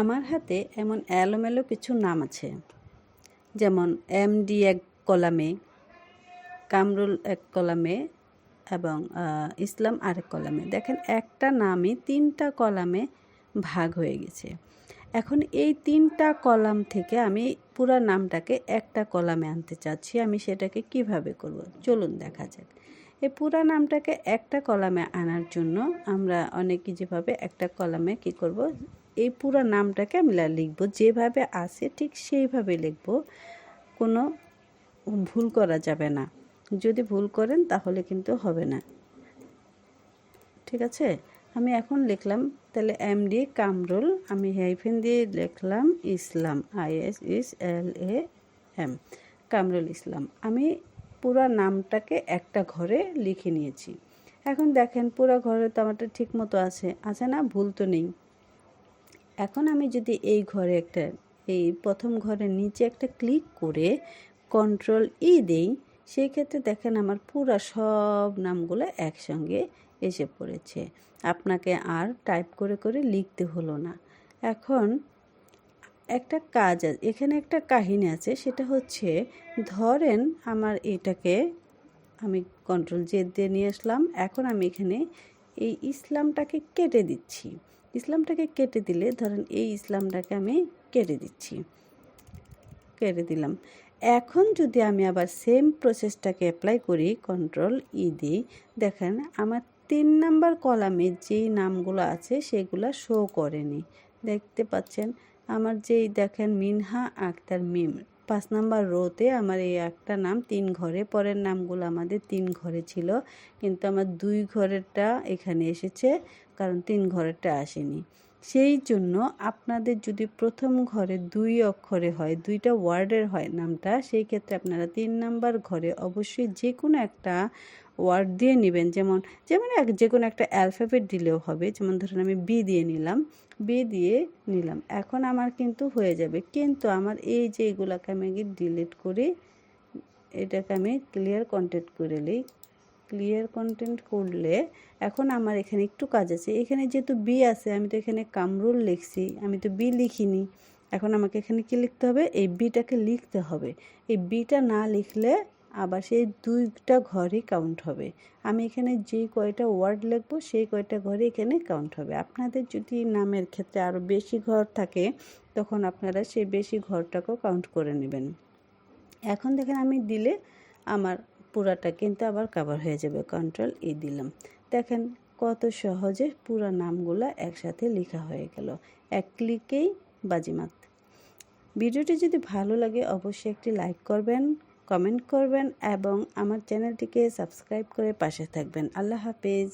আমার হাতে এমন এলোমেলো কিছু নাম আছে। যেমন এমডি এক কলামে, কামরুল এক কলামে এবং ইসলাম আরেক কলামে। দেখেন, একটা নামই তিনটা কলামে ভাগ হয়ে গেছে। এখন এই তিনটা কলাম থেকে আমি পুরা নামটাকে একটা কলামে আনতে চাচ্ছি। আমি সেটাকে কীভাবে করব? চলুন দেখা যাক। এই পুরা নামটাকে একটা কলামে আনার জন্য আমরা অনেকে যেভাবে একটা কলামে কি করব? এই পুরো নামটাকে আমি লিখব। যেভাবে আছে ঠিক সেইভাবে লিখব। কোনো ভুল করা যাবে না। যদি ভুল করেন তাহলে কিন্তু হবে না। ঠিক আছে? আমি এখন লিখলাম, তাহলে এমডি কামরুল, আমি হাইফেন দিয়ে লিখলাম Islam I S is L A M Kamrul Islam. আমি পুরো নামটাকে একটা ঘরে লিখে নিয়েছি। এখন দেখেন পুরো ঘরে তো আমারটা ঠিক মতো আছে। আছে না? ভুল তো নেই। এখন আমি যদি এই ঘরে একটা, এই প্রথম ঘরের নিচে একটা ক্লিক করে কন্ট্রোল ই দিই, সেই ক্ষেত্রে দেখেন আমার পুরা সব নামগুলো একসঙ্গে এসে পড়েছে। আপনাকে আর টাইপ করে করে লিখতে হলো না। এখন একটা কাজ এখানে একটা কাহিনী আছে, সেটা হচ্ছে ধরেন আমার এটাকে আমি কন্ট্রোল জেদ দিয়ে নিয়ে আসলাম, এখন আমি এখানে এই ইসলামটাকে কেটে দিচ্ছি। ইসলামটাকে কেটে দিলে, ধরেন এই ইসলামটাকে আমি কেটে দিচ্ছি, কেটে দিলাম। এখন যদি আমি আবার সেম প্রসেসটাকে অ্যাপ্লাই করি কন্ট্রোল ই দিই দেখেন আমার তিন নাম্বার কলামে যেই নামগুলো আছে, সেগুলো শো করেনি। দেখতে পাচ্ছেন? আমার যেই দেখেন মিনহা আক্তার মিম পাঁচ নাম্বার রোতে আমার এই একটা নাম তিন ঘরে, পরের নামগুলো আমাদের তিন ঘরে ছিল, কিন্তু আমার দুই ঘরেরটা এখানে এসেছে, কারণ তিন ঘরেরটা আসেনি। সেই জন্য আপনাদের যদি প্রথম ঘরে দুই অক্ষরে হয়, দুইটা ওয়ার্ডের হয় নামটা, সেই ক্ষেত্রে আপনারা তিন নাম্বার ঘরে অবশ্যই যে কোনো একটা ওয়ার্ড দিয়ে নেবেন। যেমন যেমন এক যে কোনো একটা অ্যালফাবেট দিলেও হবে। যেমন ধরুন আমি বি দিয়ে নিলাম, বি দিয়ে নিলাম। এখন আমার কিন্তু হয়ে যাবে। কিন্তু আমার এই যে এগুলোকে আমি ডিলিট করি, এটাকে আমি ক্লিয়ার কন্টেন্ট করে নিই। ক্লিয়ার কন্টেন্ট করলে এখন আমার এখানে একটু কাজ আছে। এখানে যেহেতু বি আছে, আমি তো এখানে কামরুল লিখছি, আমি তো বি লিখিনি। এখন আমাকে এখানে কি লিখতে হবে? এই বিটাকে লিখতে হবে। এই বিটা না লিখলে আবার সেই দুইটা ঘরই কাউন্ট হবে। আমি এখানে যে কয়টা ওয়ার্ড লিখব, সেই কয়টা ঘরে এখানে কাউন্ট হবে। আপনাদের যদি নামের ক্ষেত্রে আরও বেশি ঘর থাকে, তখন আপনারা সেই বেশি ঘরটাকেও কাউন্ট করে নেবেন। এখন দেখেন আমি দিলে আমার পুরাটা কিন্তু আবার কাভার হয়ে যাবে। কন্ট্রোল ই দিলাম। দেখেন কত সহজে পুরা নামগুলো একসাথে লেখা হয়ে গেল। এক ক্লিকেই বাজিমাত। ভিডিওটি যদি ভালো লাগে অবশ্যই একটি লাইক করবেন কমেন্ট করবেন এবং আমার চ্যানেলটিকে সাবস্ক্রাইব করে পাশে থাকবেন। আল্লাহ হাফেজ।